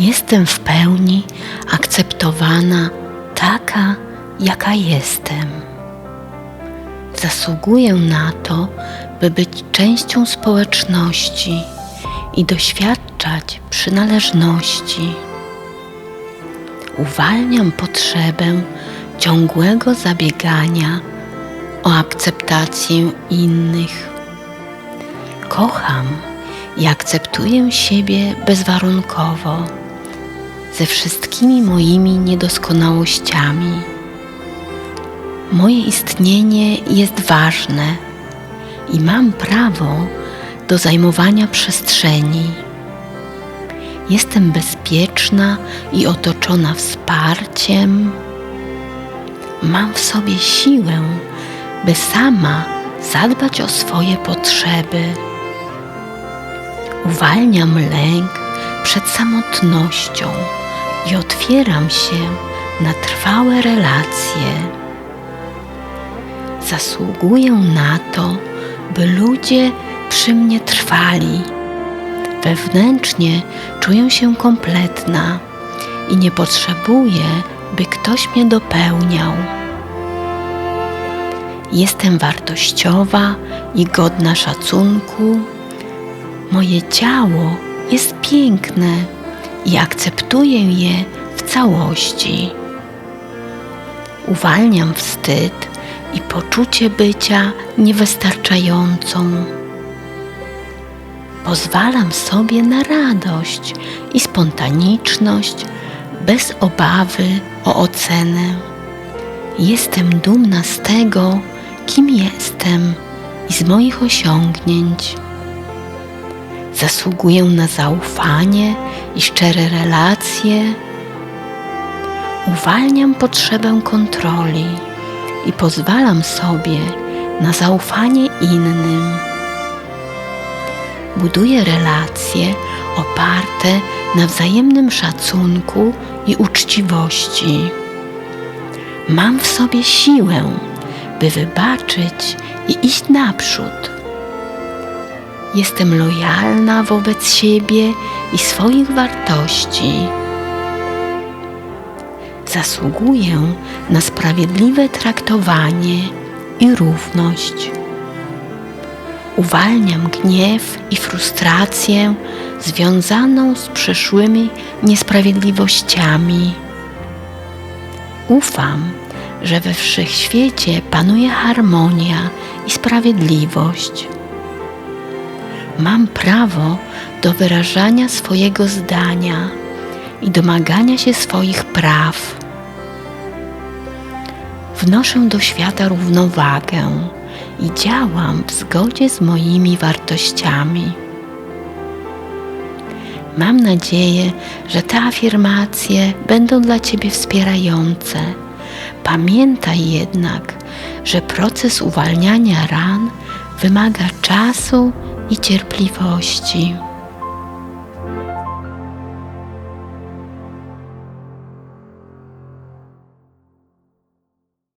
Jestem w pełni akceptowana taka, jaka jestem. Zasługuję na to, by być częścią społeczności i doświadczać przynależności. Uwalniam potrzebę ciągłego zabiegania o akceptację innych. Kocham i akceptuję siebie bezwarunkowo, ze wszystkimi moimi niedoskonałościami. Moje istnienie jest ważne i mam prawo do zajmowania przestrzeni. Jestem bezpieczna i otoczona wsparciem. Mam w sobie siłę, by sama zadbać o swoje potrzeby. Uwalniam lęk przed samotnością i otwieram się na trwałe relacje. Zasługuję na to, by ludzie przy mnie trwali. Wewnętrznie czuję się kompletna i nie potrzebuję, by ktoś mnie dopełniał. Jestem wartościowa i godna szacunku. Moje ciało jest piękne i akceptuję je w całości. Uwalniam wstyd i poczucie bycia niewystarczającą. Pozwalam sobie na radość i spontaniczność bez obawy o ocenę. Jestem dumna z tego, kim jestem i z moich osiągnięć. Zasługuję na zaufanie i szczere relacje. Uwalniam potrzebę kontroli i pozwalam sobie na zaufanie innym. Buduję relacje oparte na wzajemnym szacunku i uczciwości. Mam w sobie siłę, by wybaczyć i iść naprzód. Jestem lojalna wobec siebie i swoich wartości. Zasługuję na sprawiedliwe traktowanie i równość. Uwalniam gniew i frustrację związaną z przyszłymi niesprawiedliwościami. Ufam, że we wszechświecie panuje harmonia i sprawiedliwość. Mam prawo do wyrażania swojego zdania i domagania się swoich praw. Wnoszę do świata równowagę i działam w zgodzie z moimi wartościami. Mam nadzieję, że te afirmacje będą dla Ciebie wspierające. Pamiętaj jednak, że proces uwalniania ran wymaga czasu i cierpliwości.